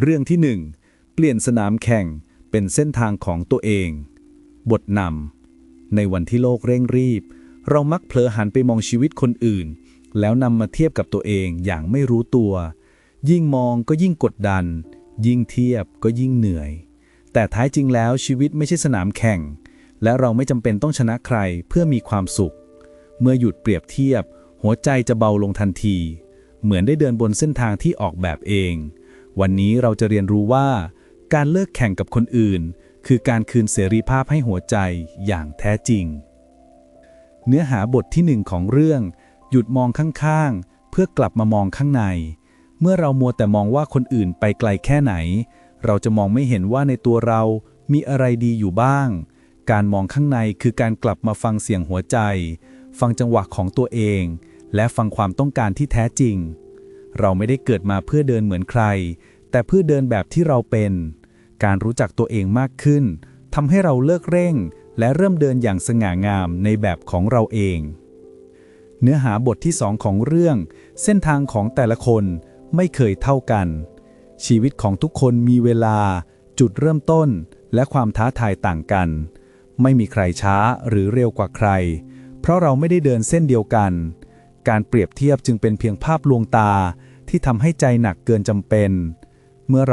เรื่องที่หนึ่งเปลี่ยนสนามแข่งเป็นเส้นทางของตัวเอง บทนำในวันที่โลกเร่งรีบ เรามักเผลอหันไปมองชีวิตคนอื่น แล้วนำมาเทียบกับตัวเองอย่างไม่รู้ตัว ยิ่งมองก็ยิ่งกดดัน ยิ่งเทียบก็ยิ่งเหนื่อย แต่ท้ายจริงแล้วชีวิตไม่ใช่สนามแข่ง และเราไม่จำเป็นต้องชนะใครเพื่อมีความสุข เมื่อหยุดเปรียบเทียบ หัวใจจะเบาลงทันที เหมือนได้เดินบนเส้นทางที่ออกแบบเอง วันนี้เราจะเรียนรู้ว่า การเลิกแข่งกับคนอื่น คือการคืนเสรีภาพให้หัวใจอย่างแท้จริง เนื้อหาบทที่หนึ่งของเรื่อง หยุดมองข้างๆ เพื่อกลับมามองข้างใน เมื่อเรามัวแต่มองว่าคนอื่นไปไกลแค่ไหน เราจะมองไม่เห็นว่าในตัวเรามีอะไรดีอยู่บ้าง การมองข้างในคือการกลับมาฟังเสียงหัวใจ ฟังจังหวะของตัวเอง และฟังความต้องการที่แท้จริง เราไม่ได้เกิดมาเพื่อเดินเหมือนใคร แต่เพื่อเดินแบบที่เราเป็น การรู้จักตัวเองมากขึ้นทำให้เราเลิกเร่ง และเริ่มเดินอย่างสง่างามในแบบของเราเอง เนื้อหาบทที่สองของเรื่อง เส้นทางของแต่ละคนไม่เคยเท่ากัน ชีวิตของทุกคนมีเวลา จุดเริ่มต้น และความท้าทายต่างกัน ไม่มีใครช้าหรือเร็วกว่าใคร เพราะเราไม่ได้เดินเส้นเดียวกัน การเปรียบเทียบจึงเป็นเพียงภาพลวงตาที่ทำให้ใจหนักเกินจำเป็น เมื่อเรา